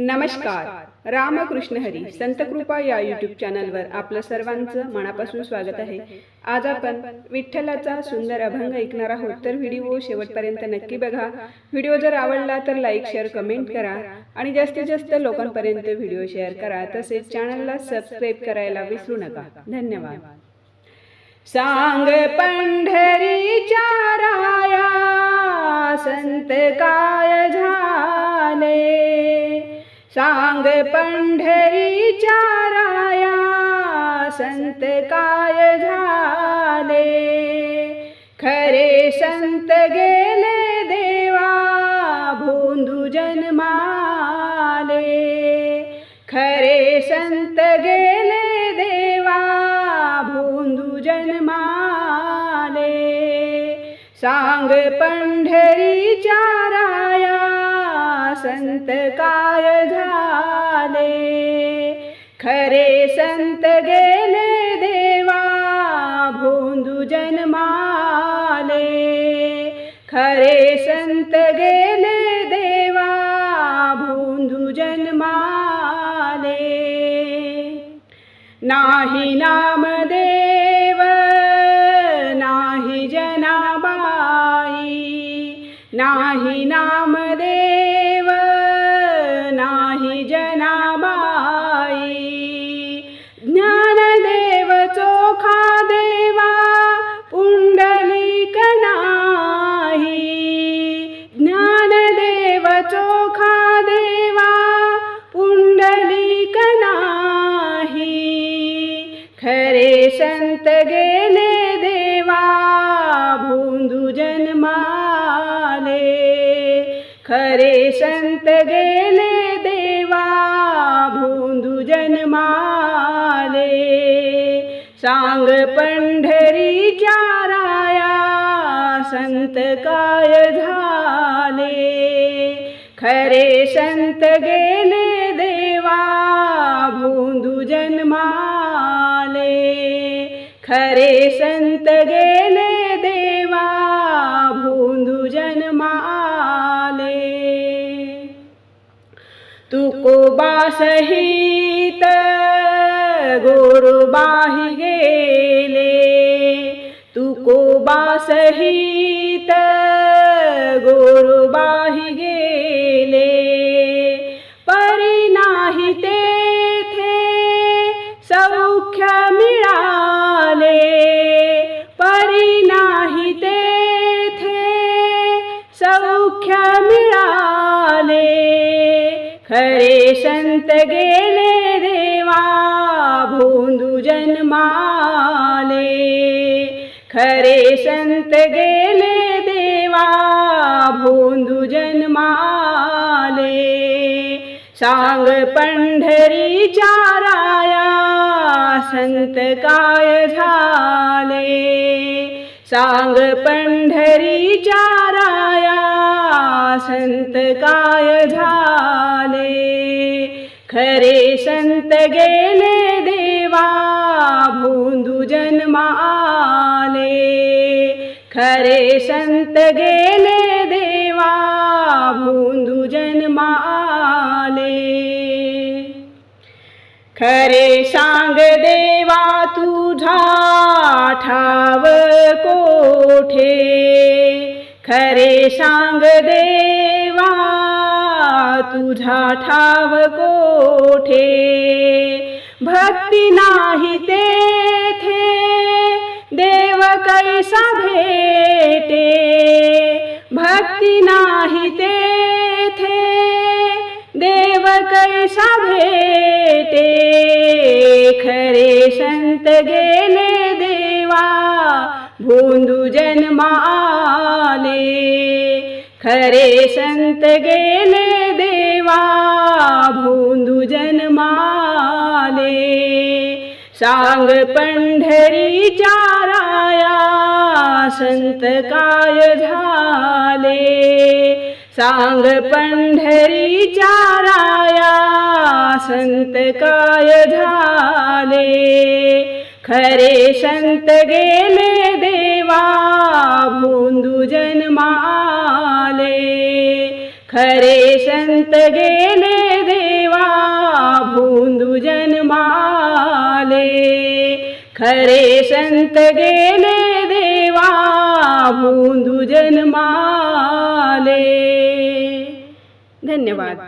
नमस्कार. रामकृष्ण हरी संतकृपा या यूट्यूब चॅनलवर आपलं सर्वांचं मनापासून स्वागत आहे. आज आपण विठ्ठलाचा सुंदर अभंग ऐकणार आहोत. तर व्हिडिओ शेवटपर्यंत नक्की बघा. व्हिडिओ जर आवडला तर लाईक शेअर कमेंट करा आणि जास्तीत जास्त लोकांपर्यंत व्हिडिओ शेअर करा. तसेच चॅनलला सबस्क्राईब करायला विसरू नका. धन्यवाद. सांग पंढरीच्या राया संत काय झा सांग पंढरीच्या चाराया, संत काय झाले? खरे संत गेले देवा, भोंदू जन्माले. खरे संत गेले देवा, भोंदू जन्माले. सांग पंढरीच्या राया संत काय झाले? खरे संत गेले देवा भोंदू जन्माले. खरे संत गेले देवा भोंदू जन्माले. नाही नामदेव नाही जनाबाई. नाही संत गेले देवा भोंदू जन्माले। खरे संत गेले देवा भोंदू जन्माले। सांग पंढरीच्या राया संत काय झाले खरे संत गेले खरे संत गेले देवा, भोंदू जन्माले। तुकोबा सहित गोरोबाही गेले। तुकोबा सहित गोरोबाही गेले। परी नाही तेथे सौख्य मिळाले. खरे संत गेले देवा भोंदू जन्माले. खरे संत गेले देवा भोंदू जन्माले. सांग पंढरी चाराया संत काय झाले? सांग पंढरी चाराया संत काय झाले, खरे संत गेले देवा, भोंदू जन्माले खरे संत गेले देवा, भोंदू जन्माले खरे सांग देवा, तुझा ठाव कोठे? खरे सांग देवा, तुझा ठाव कोठे? भक्ती नाही तेथे, देव कैसा भेटे? भक्ती नाही तेथे, देव कैसा भेटे? खरे संत गेले देवा भोंदू जन्माले. सांग पंढरी चाराया संत काय झाले? सांग पंढरी चाराया संत काय झाले? खरे संत गेले देवा भोंदू जन्माले खरे संत गेले देवा भूंदू जन्माले. खरे संत गेले देवा भूंदू जन्माले. धन्यवाद.